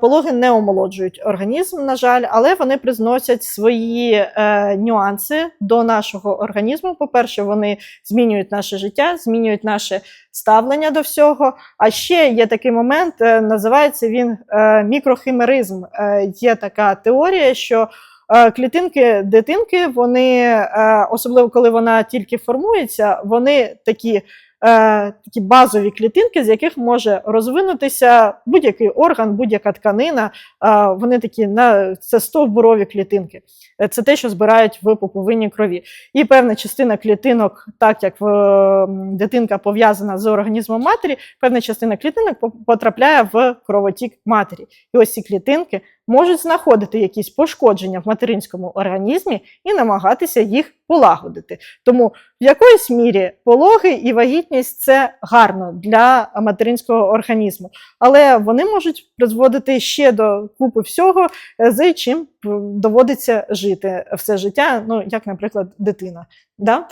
Пологи не омолоджують організм, на жаль, але вони призносять свої е, нюанси до нашого організму. По-перше, вони змінюють наше життя, змінюють наше ставлення до всього. А ще є такий момент, е, називається він е, мікрохимеризм. Е, є така теорія, що е, клітинки дитинки, вони, е, особливо коли вона тільки формується, вони такі е, такі базові клітинки, з яких може розвинутися будь-який орган, будь-яка тканина. Е, вони такі на це стовбурові клітинки. Е, Це те, що збирають в пуповині крові. І певна частина клітинок, так як в, е, дитинка пов'язана з організмом матері, певна частина клітинок потрапляє в кровотік матері. І ось ці клітинки можуть знаходити якісь пошкодження в материнському організмі і намагатися їх полагодити. Тому в якоїсь мірі пологи і вагітність це гарно для материнського організму, але вони можуть призводити ще до купи всього, е, з чим доводиться жити все життя, ну як, наприклад, дитина. Да?